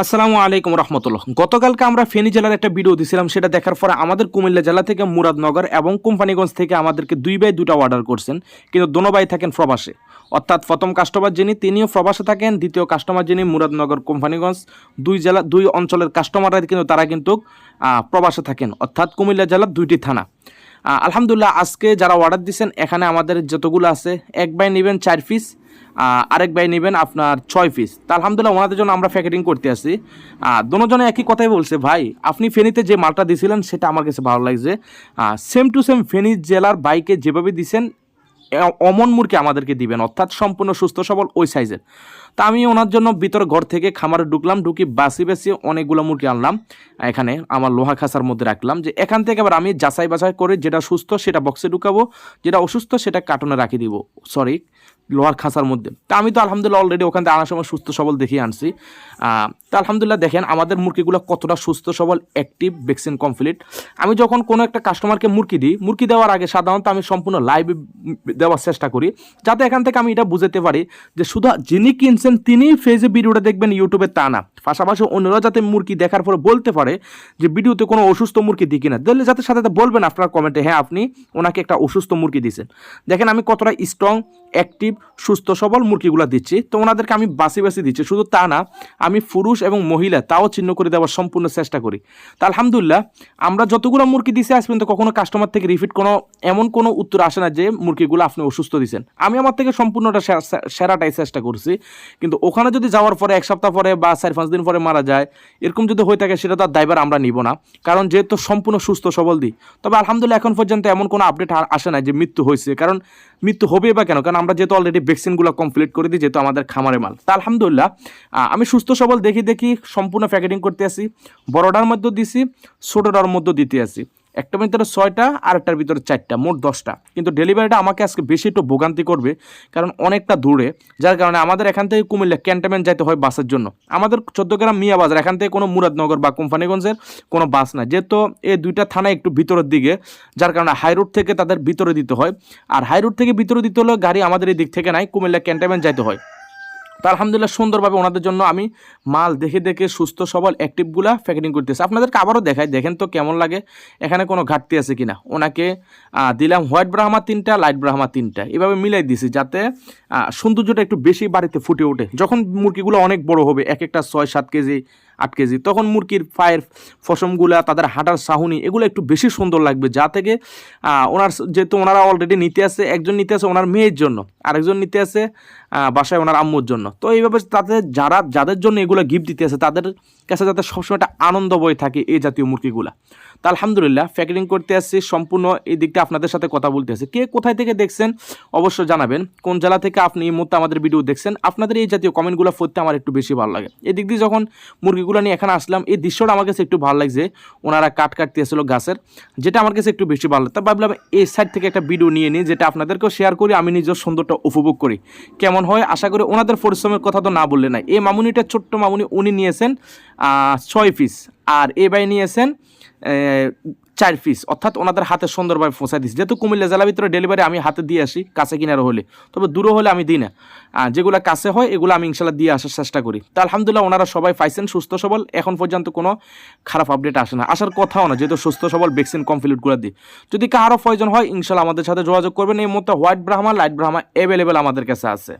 আসসালামু আলাইকুম রহমতুল্লাহ। গতকালকে আমরা ফেনী জেলার একটা ভিডিও দিয়েছিলাম সেটা দেখার পরে আমাদের কুমিল্লা জেলা থেকে মুরাদনগর এবং কোম্পানিগঞ্জ থেকে আমাদেরকে দুই বাই দুটা অর্ডার করছেন, কিন্তু দোনো ভাই থাকেন প্রবাসে। অর্থাৎ প্রথম কাস্টমার যিনি, তিনিও প্রবাসে থাকেন, দ্বিতীয় কাস্টমার যিনি মুরাদনগর, কোম্পানিগঞ্জ, দুই জেলা, দুই অঞ্চলের কাস্টমাররা কিন্তু তারা কিন্তু প্রবাসে থাকেন। অর্থাৎ কুমিল্লা জেলার দুইটি থানা। আলহামদুলিল্লাহ, আজকে যারা অর্ডার দিচ্ছেন এখানে আমাদের যতগুলো আছে, এক বাই নেবেন চার পিস আরেক বাই নেবেন আপনার ছয় পিস তা আলহামদুলিল্লাহ, ওনাদের জন্য আমরা প্যাকেটিং করতে আসি দুজনে একই কথাই বলছে, ভাই, আপনি ফেনীতে যে মালটা দিয়েছিলেন সেটা আমার কাছে ভালো লাগছে। সেম টু সেম ফেনী জেলার বাইকে যেভাবে দিছেন অমন মুরগি আমাদেরকে দিবেন, অর্থাৎ সম্পূর্ণ সুস্থ সবল ওই সাইজের তা আমি ওনার জন্য ভিতর ঘর থেকে খামারে ঢুকলাম, ঢুকি বাসি বাসি অনেকগুলো মুরগি আনলাম। এখানে আমার লোহা খাসার মধ্যে রাখলাম যে এখান থেকে আবার আমি যাচাই বাছাই করে যেটা সুস্থ সেটা বক্সে ঢুকাবো, যেটা অসুস্থ সেটা কার্টনে রাখি দিব। সরি লোহার খাঁচার মধ্যে। তা আমি তো আলহামদুলিল্লাহ অলরেডি ওখান থেকে আনার সময় সুস্থ সবল দেখিয়ে আনছি। তা আলহামদুলিল্লাহ দেখেন, আমাদের মুরগিগুলো কতটা সুস্থ সবল অ্যাক্টিভ ভ্যাকসিন কমপ্লিট আমি যখন কোনো একটা কাস্টমারকে মুরগি দিই, মুরগি দেওয়ার আগে সাধারণত আমি সম্পূর্ণ লাইভ দেওয়ার চেষ্টা করি, যাতে এখান থেকে আমি এটা বুঝতে পারি যে শুধু যিনি কিনছেন তিনি ফেজে ভিডিওটা দেখবেন, ইউটিউবে তা না। পাশাপাশি অন্যরা যাতে মুরগি দেখার পরে বলতে পারে যে ভিডিওতে কোনো অসুস্থ মুরগি দিই কিনা। দিলে যাতে সাথে বলবেন আপনার কমেন্টে হ্যাঁ আপনি ওনাকে একটা অসুস্থ মুরগি দিয়েছেন। দেখেন, আমি কতটা স্ট্রং অ্যাক্টিভ সুস্থ, সবল মুরগিগুলো দিচ্ছি। তো ওনাদেরকে আমি বাসি বাসি দিচ্ছি। শুধু তা না, আমি পুরুষ এবং মহিলা, তাও চিহ্ন করে দেওয়ার সম্পূর্ণ চেষ্টা করি। তা আলহামদুলিল্লাহ, আমরা যতগুলো মুরগি দিছি আজ পর্যন্ত কখনো কাস্টমার থেকে রিপিট কোনো, এমন কোনো উত্তর আসে না যে মুরগিগুলো আপনি অসুস্থ দিচ্ছেন আমি আমার থেকে সম্পূর্ণটা সেরাটাই চেষ্টা করছি। কিন্তু ওখানে যদি যাওয়ার পরে এক সপ্তাহ পরে বা চার পাঁচ দিন পরে মারা যায়, এরকম যদি হয়ে থাকে সেটা তার দায়বার আমরা নিব না। কারণ যেহেতু সম্পূর্ণ সুস্থ সবল দিই তবে আলহামদুলিল্লাহ এখন পর্যন্ত এমন কোনো আপডেট আসে না যে মৃত্যু হয়েছে। কারণ মৃত্যু হবে বা কেন? কারণ আমরা যেহেতু অলরেডি ভ্যাকসিনগুলো কমপ্লিট করে দিই, যেহেতু আমাদের খামারে মাল। তা আলহামদুলিল্লাহ আমি সুস্থ সবল দেখি দেখি সম্পূর্ণ প্যাকেটিং করতে আসি, বড়টার মধ্যে দিছি, ছোটোটার মধ্যে দিতে আসি। একটার ভিতরে ছয়টা আর একটার ভিতরে চারটা, মোট দশটা। কিন্তু ডেলিভারিটা আমাকে আজকে বেশি একটু ভোগান্তি করবে, কারণ অনেকটা দূরে, যার কারণে আমাদের এখান থেকে কুমিল্লা ক্যান্টনমেন্ট যাইতে হয় বাসের জন্য। আমাদের চোদ্দ গ্রাম মিয়া বাজার, এখান থেকে কোনো মুরাদনগর বা কোম্পানিগঞ্জের কোনো বাস না যেহেতু এই দুইটা থানা একটু ভিতরের দিকে, যার কারণে হাই রোড থেকে তাদের ভিতরে দিতে হয়। আর হাই রোড থেকে ভিতরে দিতে হলে গাড়ি আমাদের এই দিক থেকে নাই, কুমিল্লা ক্যান্টনমেন্ট যাইতে হয়। তো আলহামদুলিল্লাহ সুন্দরভাবে ওনাদের জন্য আমি মাল দেখে দেখে সুস্থ, সবল অ্যাক্টিভগুলা প্যাকেটিং করতেছি। আপনাদেরকে আবারও দেখাই, দেখেন তো কেমন লাগে, এখানে কোনো ঘাটতি আছে কিনা? ওনাকে দিলাম হোয়াইট ব্রাহ্মা তিনটা লাইট ব্রাহ্মা তিনটা। এভাবে মিলাই দিছি যাতে সৌন্দর্যটা একটু বেশি বাড়িতে ফুটে ওঠে। যখন মুরগিগুলো অনেক বড় হবে, এক একটা ছয় সাত কেজি আট কেজি। তখন মুরগির পায়ের ফসমগুলা তাদের হাঁটার সাহুনি এগুলো একটু বেশি সুন্দর লাগবে যা থেকে ওনার যেহেতু ওনারা অলরেডি নিতে আছে একজন নিতে আছে ওনার মেয়ের জন্য আরেকজন নিতে আহ, বাসায় ওনার আম্মুর জন্য। তো এইভাবে তাদের যারা যাদের জন্য এগুলো গিফট দিতে আছে তাদের কাছে যাতে সবসময় একটা আনন্দ বই থাকে এই জাতীয় মুরগিগুলা। তা আলহামদুলিল্লাহ প্যাকেটিং করতে আসছি সম্পূর্ণ এই দিকটা আপনাদের সাথে কথা বলতে আসছি। কে কোথায় থেকে দেখছেন অবশ্য জানাবেন। কোন জেলা থেকে আপনি এই মুহূর্তে আমাদের ভিডিও দেখছেন আপনাদের এই জাতীয় কমেন্টগুলো পড়তে আমার একটু বেশি ভালো লাগে। এদিক দিয়ে যখন মুরগিগুলো নিয়ে এখানে আসলাম। এই দৃশ্যটা আমার কাছে একটু ভালো লাগছে। ওনারা কাট কাটতে আসছিল গাছের। যেটা আমার কাছে একটু বেশি ভালো লাগতো ভাবলাম এই সাইড থেকে একটা ভিডিও নিয়ে নিই, যেটা আপনাদেরকেও শেয়ার করি, আমি নিজের সুন্দরটা উপভোগ করি। কেমন হয়? আশা করি ওনাদের পরিশ্রমের কথা তো না বললে না এই মামুনিটা ছোট্ট মামুনি, উনি নিয়েছেন ছয় পিস আর এ বাই নিয়েছেন চার পিস অর্থাৎ ওনাদের হাতে সুন্দরভাবে পৌঁছায় দিচ্ছি যেহেতু কুমিল্লা জেলার ভিতরে ডেলিভারি আমি হাতে দিয়ে আসি, কাছে কিনারও হলে। তবে দূরে হলে আমি দিই না। যেগুলো কাছে হয়, এগুলো আমি ইনশাল্লাহ দিয়ে আসার চেষ্টা করি। তা আলহামদুলিল্লাহ ওনারা সবাই পাইছেন সুস্থ সবল। এখন পর্যন্ত কোনো খারাপ আপডেট আসে না। আসার কথাও না, যেহেতু সুস্থ সবল ভ্যাকসিন কমপ্লিট করে দিই। যদি কারও প্রয়োজন হয় ইনশাল্লাহ আমাদের সাথে যোগাযোগ করবেন। এই মুহূর্তে white Brahma light Brahma available আমাদের কাছে আছে।